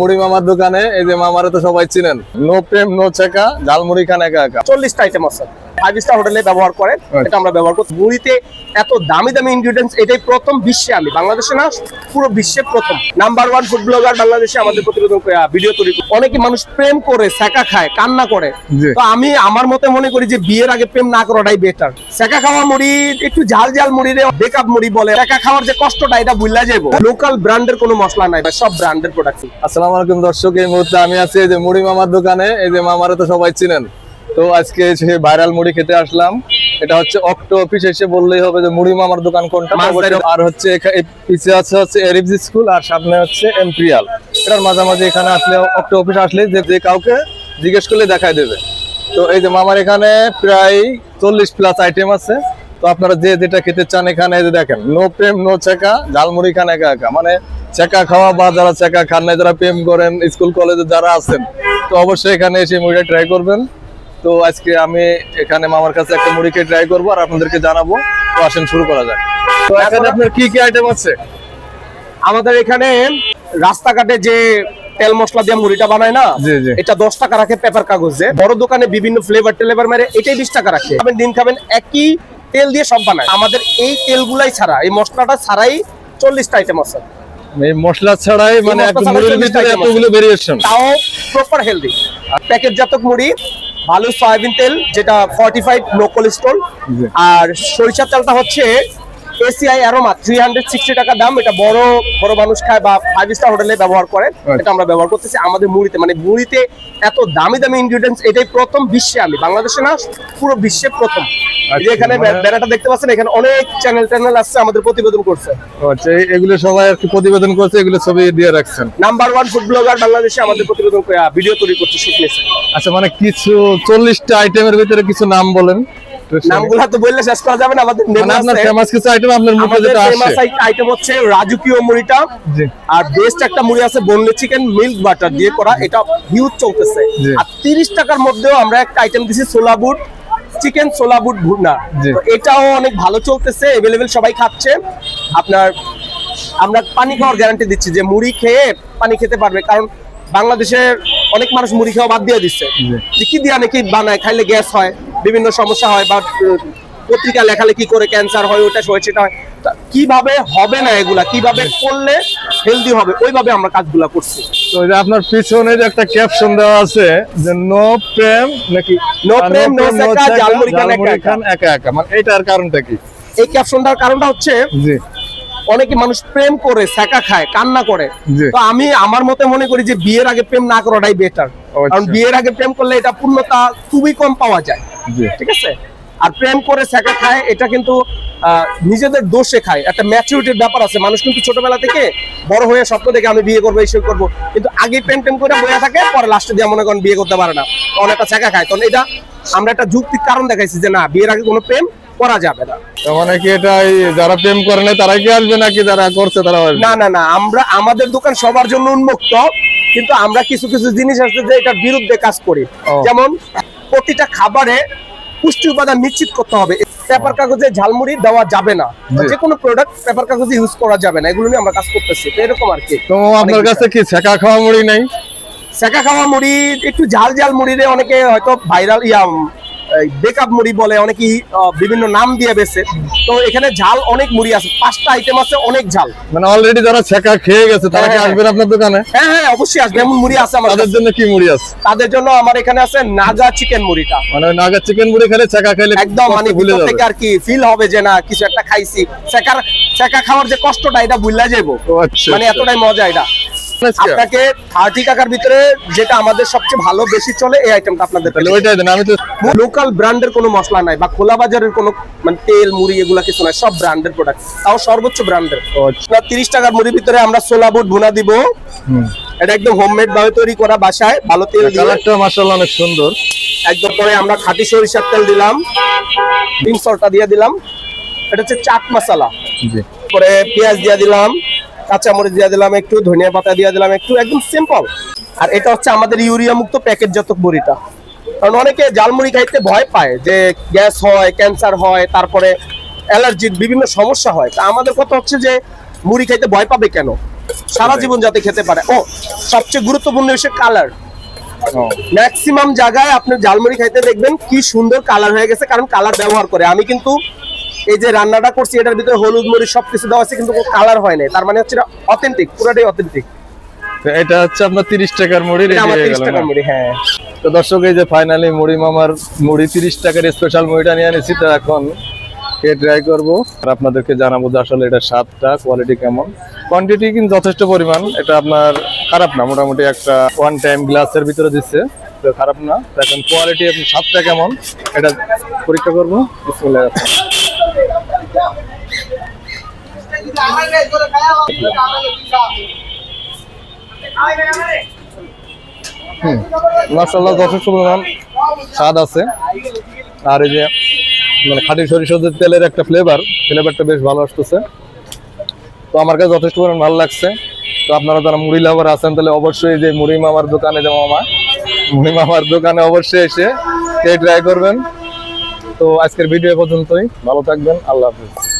মুড়ি মামার দোকানে, এই যে মামারে তো সবাই চিনেন। নো প্রেম, নো চেকা ঝালমুড়ি খান একা একা। চল্লিশটা আইটেম আছে। ফাইভ স্টার হোটেলে ব্যবহার করেন এটা আমরা ব্যবহার করছি। মুড়িতে এত দামি দামি ইনগ্রিডিয়েন্টস এটাই প্রথম বিশ্বে আমি বাংলাদেশে না পুরো বিশ্বে প্রথম। নাম্বার ওয়ান ফুড ব্লগার বাংলাদেশে আমাদের প্রতিবেদন ভিডিও তৈরি করে। অনেকে মানুষ প্রেম করে সেকা খায় কান্না করে। তো আমি আমার মতে মনে করি যে বিয়ের আগে প্রেম না করাটাই বেটার সেকা খাওয়া মুড়ি একটু ঝাল ঝাল মুড়ি রে বেকআপ মুড়ি বলে সেকা খাওয়ার যে কষ্টটা এটা বুঝলা যাব। লোকাল ব্র্যান্ডের কোনো মশলা নাই ভাই সব ব্র্যান্ডের প্রোডাক্ট আসসালামু আলাইকুম দর্শক এই মুহূর্তে আমি আছি এই যে মুড়ি মামার দোকানে এই যে মামারে তো সবাই চিনেন। তো আজকে সেই ভাইরাল মুড়ি খেতে আসলাম এটা হচ্ছে অক্টো অফিস এসে বললেই হবে যে মুড়ি মামার দোকান কোনটা আর হচ্ছে পিছে আছে হচ্ছে এরিবজি স্কুল আর সামনে হচ্ছে এমপ্রিয়াল। এটার মাঝামাঝি এখানে আসলে অক্টো অফিস আসলে যে যে কাউকে জিজ্ঞেস করলে দেখাই দেবে। তো এই যে মামার এখানে প্রায় চল্লিশ প্লাস আইটেম আছে। তো আপনারা যে যেটা খেতে চান এখানে এই যে দেখেন নো প্রেম নো চেকা ঝালমুড়ি খান একা একা। মানে চেকা খাওয়া বা যারা চেকা খান না যারা প্রেম করেন স্কুল কলেজে যারা আছেন তো অবশ্যই এখানে এসে মুড়িটা ট্রাই করবেন। তো আজকে আমি এখানে মামার কাছে একটা মুড়ি খেয়ে ট্রাই করব আর আপনাদেরকে জানাব। তো আসেন শুরু করা যাক। তো এখানে আপনার কি কি আইটেম আছে? আমাদের এখানে রাস্তাঘাটে যে তেল মশলা দিয়ে মুড়িটা বানায় না। এটা দশ টাকা রাখে পেপার কাগজে বড় দোকানে বিভিন্ন ফ্লেভার টেলেভার মেরে এটাই বিশ টাকা রাখে। খাবেন দিন খাবেন একই তেল দিয়ে সব বানায়। আমাদের এই তেলগুলাই ছাড়া এই মশলাটা ছাড়াই চল্লিশটা আইটেম আছে। এই মশলা ছাড়াই মানে মশলা একটা ছাড়াই মুড়ির 40 ভিতরে item আছে। এতগুলো ভেরিয়েশন তাও প্রপার হেলদি প্যাকেট জাতক মুড়ি ভালো সয়াবিন তেল যেটা ফর্টিফাইড নো কোলেস্ট্রল। আর সরিষার তেলটা হচ্ছে ACI aroma three hundred sixty টাকা দাম। এটা বড় বড় মানুষ খায় বা ফাইভ স্টার হোটেলে ব্যবহার করে। এটা আমরা ব্যবহার করতেছি আমাদের মুড়িতে। মানে মুড়িতে এত দামি দামি ইনগ্রিডিয়েন্টস এটাই প্রথম বিশ্বে আমি। বাংলাদেশে না পুরো বিশ্বে প্রথম। আচ্ছা, এখানে মানে- দেখতে পাচ্ছেন এখানে অনেক চ্যানেল ট্যানেল আসছে আমাদের প্রতিবেদন করছে। আচ্ছা এগুলো সবাই আর কি প্রতিবেদন করছে এগুলো ছবি দিয়ে রাখছেন? নাম্বার ওয়ান ফুড ব্লগার বাংলাদেশে আমাদের প্রতিবেদন ভিডিও তৈরি করছে শিখনেছে আচ্ছা মানে কিছু চল্লিশটা আইটেমের ভিতরে কিছু নাম বলেন। নামগুলো তো বললে শেষ করা যাবে না আমাদের মানে আপনার ফেমাস কিছু আইটেম আপনার মুখে যেটা ফেমাস আইটেম হচ্ছে রাজুকিও মুড়িটা। আর বেস্ট একটা মুড়ি আছে বনলে চিকেন মিল্ক বাটার দিয়ে করা এটা হিউজ চলতেছে। আর তিরিশ টাকার মধ্যেও আমরা একটা আইটেম দিছি বুট চিকেন বুট ভুনা। এটাও অনেক ভালো চলতেছে এভেলেবেল সবাই খাচ্ছে। আপনার আমরা পানি খাওয়ার গ্যারান্টি দিচ্ছি যে মুড়ি খেয়ে পানি খেতে পারবে কারণ বাংলাদেশের অনেক মানুষ মুড়ি খাওয়া বাদ দিয়ে দিচ্ছে। কি দিয়ে নাকি বানায় খাইলে গ্যাস হয়। বিভিন্ন সমস্যা হয় বা পত্রিকা লেখালেখি করে ক্যান্সার হয় ওটা হয় সেটা হয়। কীভাবে হবে না এগুলা? কীভাবে করলে হেলদি হবে? ওইভাবে আমরা কাজগুলা করছি। তো যে আপনার পিছনে যে একটা ক্যাপশন দেওয়া আছে যে নো প্রেম নাকি? আহ, প্রেম, শেখা, শেখা, খান একা একা। একা মানে এটার কারণটা কি? এই ক্যাপশনটার কারণটা হচ্ছে জি। অনেকে মানুষ প্রেম করে সেকা খায় কান্না করে। তো আমি আমার মতে মনে করি যে বিয়ের আগে প্রেম না করাটাই বেটার আচ্ছা। কারণ বিয়ের আগে প্রেম করলে এটা পূর্ণতা খুবই কম পাওয়া যায়। ঠিক আছে? আর প্রেম করে সেকা খায় এটা কিন্তু নিজেদের দোষে খায়। একটা ম্যাচুরিটির ব্যাপার আছে। মানুষ কিন্তু ছোটবেলা থেকে বড় হয়ে স্বপ্ন দেখে আমি বিয়ে করব এইসব করব। কিন্তু আগে প্রেম টেম করে বয়ে থাকে পরে লাস্টে দিয়ে মনে করেন বিয়ে করতে পারে না। তখন একটা সেকা খায়। তখন এটা আমরা একটা যুক্তির কারণ দেখাইছি যে না বিয়ের আগে কোনো প্রেম করা যাবে না। মানে কি এটা যারা প্রেম করে না তারাই কি আসবে নাকি যারা করছে তারা না না না। আমরা আমাদের দোকান সবার জন্য উন্মুক্ত। কিন্তু আমরা কিছু কিছু জিনিস আছে যে এটার বিরুদ্ধে কাজ করি। যেমন প্রতিটা খাবারে পুষ্টি উপাদান নিশ্চিত করতে হবে। পেপার কাগজে ঝালমুড়ি দেওয়া যাবে না। যে কোনো প্রোডাক্ট পেপার কাগজে ইউজ করা যাবে না। এগুলো নিয়ে আমরা কাজ করতেছি। তো এরকম আর কি। তো আপনার কাছে কি ছেঁকা খাওয়া মুড়ি নাই? সেকা খাওয়া মুড়ি একটু ঝাল ঝাল মুড়ি অনেকে হয়তো ভাইরাল ইয়া বেকআপ মুড়ি বলে অনেকেই বিভিন্ন নাম দিয়ে বেছে। তো এখানে ঝাল অনেক মুড়ি আছে পাঁচটা আইটেম আছে অনেক ঝাল। মানে অলরেডি যারা ছেঁকা খেয়ে গেছে তারা কি হ্যাঁ, আসবেন আপনার দোকানে? হ্যাঁ হ্যাঁ অবশ্যই আসবে এমন মুড়ি আছে আমার তাদের জন্য কি মুড়ি আছে? তাদের জন্য আমার এখানে আছে নাগা চিকেন মুড়িটা। মানে নাগা চিকেন মুড়ি খেলে ছেঁকা খেলে একদম মানে ভুলে যাবে। আর কি ফিল হবে যে না কিছু একটা খাইছি। সেকার সেকা খাওয়ার যে কষ্টটা এটা ভুললা যাব আচ্ছা মানে এতটাই মজা এটা। আচ্ছা। আপনাকে থার্টি টাকার ভিতরে যেটা আমাদের সবচেয়ে ভালো বেশি চলে এই আইটেমটা আপনাদের ওইটাই দেন আমি তো লোকাল ব্র্যান্ডের কোনো মশলা নাই বা খোলা বাজারের কোনো মানে তেল মুড়ি এগুলা কিছু নাই সব ব্র্যান্ডের প্রোডাক্ট তাও সর্বোচ্চ ব্র্যান্ডের আচ্ছা। তিরিশ টাকার মুড়ির ভিতরে আমরা সোলা বুট ভুনা দিব। এটা একদম হোমমেড ভাবে তৈরি করা বাসায় ভালো তেল কালারটা মাশাআল্লাহ অনেক সুন্দর। একদম পরে আমরা খাঁটি সরিষার তেল দিলাম। ডিম সলটা দিয়ে দিলাম। এটা হচ্ছে চাট মশলা। পরে পেঁয়াজ দিয়ে দিলাম। কাঁচামরিচ দিয়ে দিলাম একটু ধনিয়া পাতা দিয়ে দিলাম একটু একদম সিম্পল আর এটা হচ্ছে আমাদের ইউরিয়া মুক্ত প্যাকেটজাত মুড়িটা কারণ অনেকে জালমুড়ি খাইতে ভয় পায় যে গ্যাস হয় ক্যান্সার হয় তারপরে অ্যালার্জির বিভিন্ন সমস্যা হয়। তা আমাদের কথা হচ্ছে যে মুড়ি খাইতে ভয় পাবে কেন? সারা জীবন যাতে খেতে পারে। ও সবচেয়ে গুরুত্বপূর্ণ বিষয় কালার ম্যাক্সিমাম জায়গায় আপনি ঝালমুড়ি খাইতে দেখবেন কি সুন্দর কালার হয়ে গেছে কারণ কালার ব্যবহার করে। আমি কিন্তু এই যে রান্নাটা করছি এটার ভিতরে হলুদ মরিচ সবকিছু দেওয়া আছে কিন্তু কালার হয় নাই। তার মানে হচ্ছে অথেন্টিক পুরোটাই অথেন্টিক এটা হচ্ছে আপনার তিরিশ টাকার মুড়ি রেডি হয়ে টাকার মুড়ি হ্যাঁ। তো দর্শক এই যে ফাইনালি মুড়ি মামার মুড়ি তিরিশ টাকার স্পেশাল মুড়িটা নিয়ে এনেছি তো এখন খেয়ে ট্রাই করব। আর আপনাদেরকে জানাব যে আসলে এটা স্বাদটা কোয়ালিটি কেমন। কোয়ান্টিটি কিন্তু যথেষ্ট পরিমাণ এটা আপনার খারাপ না মোটামুটি একটা ওয়ান টাইম গ্লাসের ভিতরে দিচ্ছে তো খারাপ না। এখন কোয়ালিটি আপনি স্বাদটা কেমন এটা পরীক্ষা করব। বিসমিল্লাহির যথেষ্ট পরিমাণ স্বাদ আছে। আর মানে তেলের একটা ফ্লেভার ফ্লেভারটা বেশ ভালো আসতেছে। তো আমার কাছে যথেষ্ট পরিমাণ ভালো লাগছে। তো আপনারা যারা মুড়ি লাভার আছেন, তাহলে অবশ্যই যে মুড়ি মামার দোকানে যে মামা। মুড়ি মামার দোকানে অবশ্যই এসে ট্রাই করবেন। তো আজকের ভিডিও পর্যন্তই। ভালো থাকবেন। আল্লাহ হাফিজ।